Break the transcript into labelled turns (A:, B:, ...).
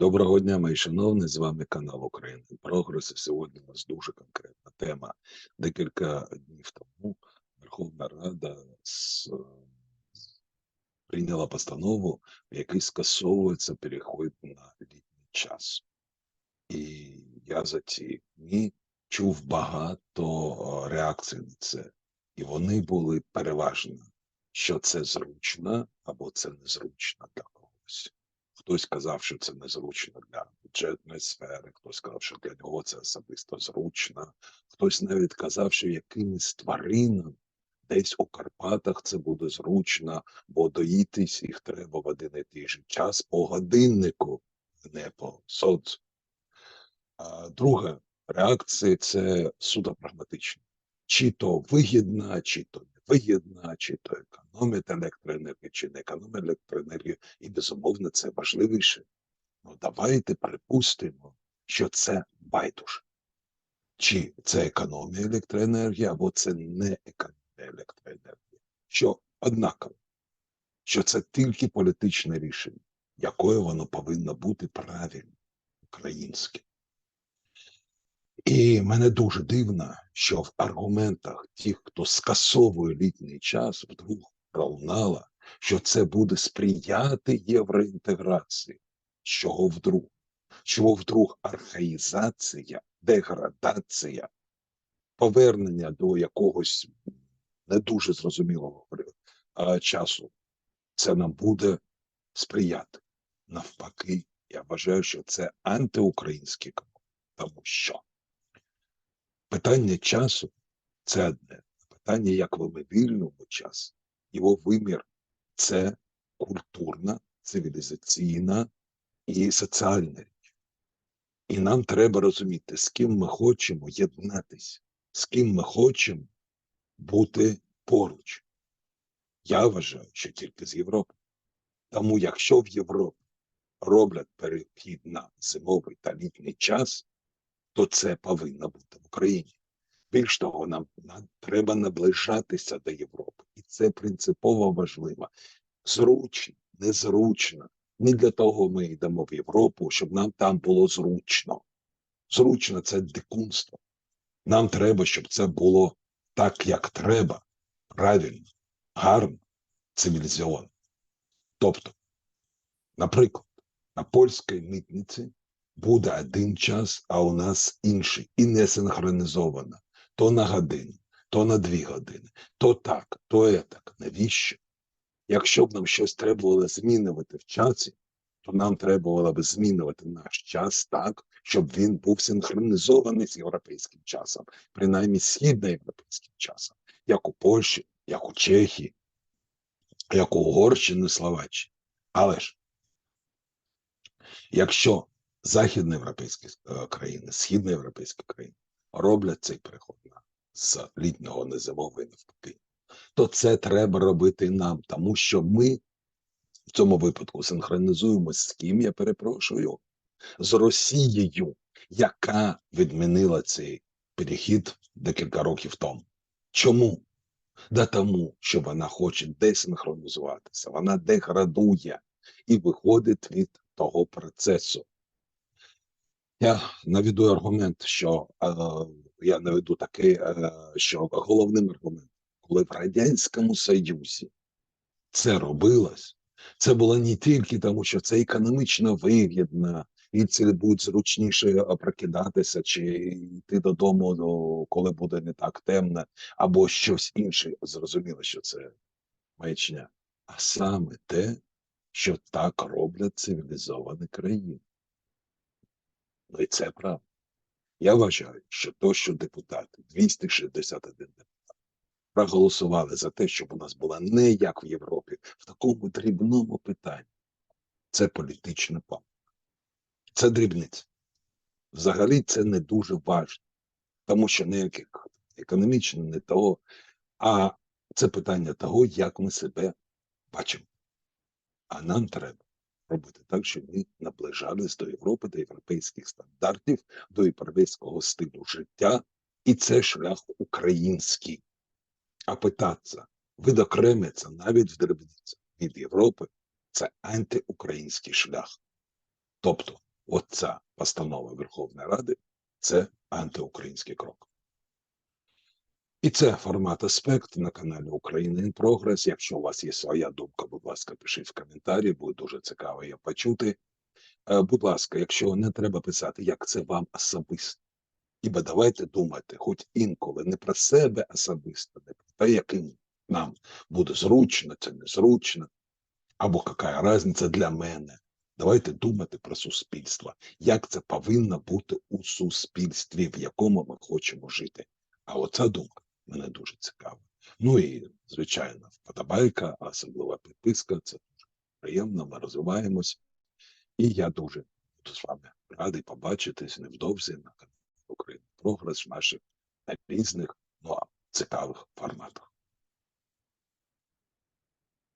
A: Доброго дня, мої шановні, з вами канал України Прогрес. Сьогодні у нас дуже конкретна тема. Декілька днів тому Верховна Рада с- прийняла постанову, в якій скасовується переход на літній час. І я за ці дні чув багато реакцій на це, і вони були переважно, що це зручно або це незручно для когось. Хтось казав, що це незручно для бюджетної сфери, хтось сказав, що для нього це особисто зручно, хтось навіть казав, що якимось тваринам десь у Карпатах це буде зручно, бо доїтись їх треба в один і той же час по годиннику, не по. А друга реакція це суто прагматична. Чи то вигідна, чи то невигідна, чи то економить електроенергію, чи не економить електроенергію. І безумовно це важливіше. Ну давайте припустимо, що це байдуже. Чи це економія електроенергії, або це не економія електроенергії. Що однаково, що це тільки політичне рішення, якою воно повинно бути правильним, українським. І мене дуже дивно, що в аргументах тих, хто скасовує літній час, вдруг пролунало, що це буде сприяти євроінтеграції. Чого вдруг? Чого вдруг архаїзація, деградація, повернення до якогось не дуже зрозумілого часу, це нам буде сприяти. Навпаки, я вважаю, що це антиукраїнський крок, тому що питання часу це одне. Питання, як ми вільному час, його вимір це культурна, цивілізаційна і соціальна річ. І нам треба розуміти, з ким ми хочемо єднатися, з ким ми хочемо бути поруч. Я вважаю, що тільки з Європи. Тому якщо в Європі роблять перехід на зимовий та літній час, то це повинно бути в Україні. Більш того, нам, нам треба наближатися до Європи, це принципово важливо. Зручно, незручно. Не для того ми йдемо в Європу, щоб нам там було зручно. Зручно це дикунство. Нам треба, щоб це було так, як треба, правильно, гарно, цивілізовано. Тобто, наприклад, на польській митниці буде один час, а у нас інший, і не синхронізовано. То на годину, то на дві години, то так, то етак. Навіщо? Якщо б нам щось треба було змінювати в часі, то нам треба було б змінювати наш час так, щоб він був синхронізований з європейським часом, принаймні східноєвропейським часом, як у Польщі, як у Чехії, як у Угорщині, Словаччині. Але ж, якщо західноєвропейські е, країни, східноєвропейські країни роблять цей переход з літнього на навпаки, то це треба робити нам, тому що ми в цьому випадку синхронізуємося з ким, я перепрошую, з Росією, яка відмінила цей перехід декілька років тому. Чому? Да тому, що вона хоче десинхронізуватися, вона деградує і виходить від того процесу. Я наведу аргумент, що е, я наведу такий, е, що головним аргументом, коли в Радянському Союзі це робилось, це було не тільки тому, що це економічно вигідно, і це буде зручніше прокидатися чи йти додому, ну, коли буде не так темно, або щось інше. Зрозуміло, що це маячня. А саме те, що так роблять цивілізовані країни. Ну і це правда. Я вважаю, що то, що депутати, 261 депутат, проголосували за те, щоб у нас була не як в Європі, в такому дрібному питанні. Це політична помилка. Це дрібниця. Взагалі це не дуже важливо, тому що ніяких економічно не того, а це питання того, як ми себе бачимо. А нам треба робити так, щоб ми наближались до Європи, до європейських стандартів, до європейського стилю життя, і це шлях український. А питатися, видокремиться навіть в дрібницях від Європи, це антиукраїнський шлях. Тобто оця постанова Верховної Ради це антиукраїнський крок. І це формат аспект на каналі Україна in Progress. Якщо у вас є своя думка, будь ласка, пишіть в коментарі, буде дуже цікаво її почути. Е, Будь ласка, якщо не треба писати, як це вам особисто. Ібо давайте думати, хоч інколи не про себе особисто, не про те, яким нам буде зручно, це незручно, або яка різниця для мене. Давайте думати про суспільство, як це повинно бути у суспільстві, в якому ми хочемо жити. А оця думка мене дуже цікаво. Ну і, звичайно, вподобайка, а особливо підписка. Це дуже приємно, ми розвиваємось. І я дуже буду з вами радий побачитись невдовзі на каналі України Прогрес в наших різних ну, цікавих форматах.